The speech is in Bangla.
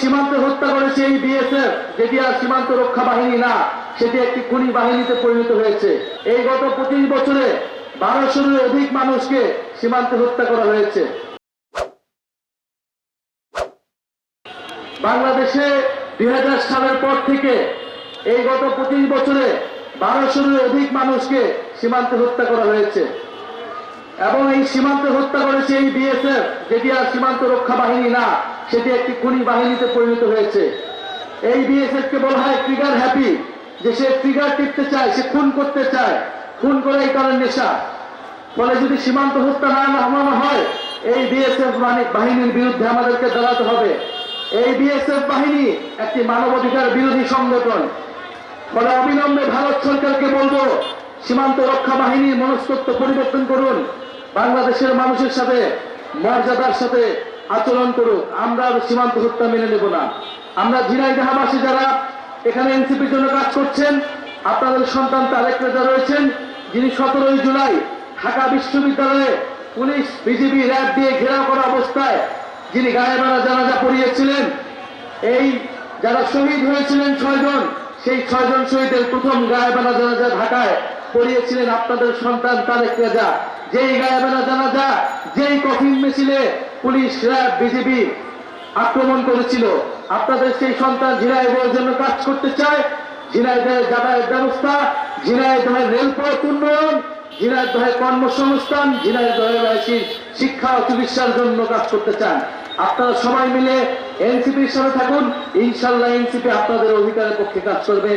সীমান্তে হত্যা করেছে এই বিএসএফ যেটি আর সীমান্ত রক্ষা বাহিনী না, সেটি একটি খুনি বাহিনীতে পরিণত হয়েছে। এই গত পঁচিশ বছরে বারোশোর অধিক মানুষকে সীমান্তে হত্যা করা হয়েছে। বাংলাদেশে দুই হাজার সালের পর থেকে এই গত পঁচিশ বছরে বারোশোর অধিক মানুষকে সীমান্তে হত্যা করা হয়েছে। এবং এই সীমান্তে হত্যা করেছে এই বিএসএফ যেটি আর সীমান্ত রক্ষা বাহিনী না, সেটি একটি খুনি বাহিনীতে পরিণত হয়েছে। এই বিএসএফ কে বলা হয় ট্রিগার হ্যাপি যে সে ট্রিগার টিপতে চায়, সে খুন করতে চায়। খুন করে এই তার নেশা। ফলে যদি সীমান্ত হত্যা না নামানো হয়, এই বিএসএফ বাহিনীর বিরুদ্ধে আমাদেরকে দাঁড়াতে হবে। এই বিএসএফ বাহিনী একটি মানবাধিকার বিরোধী সংগঠন। ফলে অবিলম্বে ভারত সরকারকে বলব, সীমান্ত রক্ষা বাহিনীর মনস্তত্ব পরিবর্তন করুন। বাংলাদেশের মানুষের সাথে, মর্যাদার সাথে আচরণ করুক। আমরা সীমান্ত হত্যা মেনে নেব না। আমরা ঝিনাইদাহাবাসী যারা এখানে এনসিপির জন্য কাজ করছেন, আপনাদের সন্তান তারেক রেজা রয়েছেন, যিনি সতেরোই জুলাই ঢাকা বিশ্ববিদ্যালয়ে পুলিশ বিজিবি র্যাব দিয়ে ঘেরাও করা অবস্থায় যিনি গায়ে গায়েবানা জানাজা পড়িয়েছিলেন, এই যারা শহীদ হয়েছিলেন ছয়জন, সেই ছয়জন শহীদের প্রথম গায়ে গায়েবানা জানাজা ঢাকায় পড়িয়েছিলেন আপনাদের সন্তান তারেক রেজা। যেই গায়েবানা জানাজা, যেই কফিন মিছিলে পুলিশ বিজিবি আক্রমণ করেছিল, আপনাদের সেই সন্তান ঝিনাইদহের জন্য কাজ করতে চায়? ঝিনাইদহের যাতায়াত ব্যবস্থা ঝিনাইদহের রেলপথ উন্নয়ন ঝিনাইদহের কর্মসংস্থান ঝিনাইদহের শিক্ষা ও চিকিৎসার জন্য কাজ করতে চান। আপনারা সবাই মিলে এনসিপির সাথে থাকুন ইনশাল্লাহ এনসিপি আপনাদের অধিকারের পক্ষে কাজ করবে।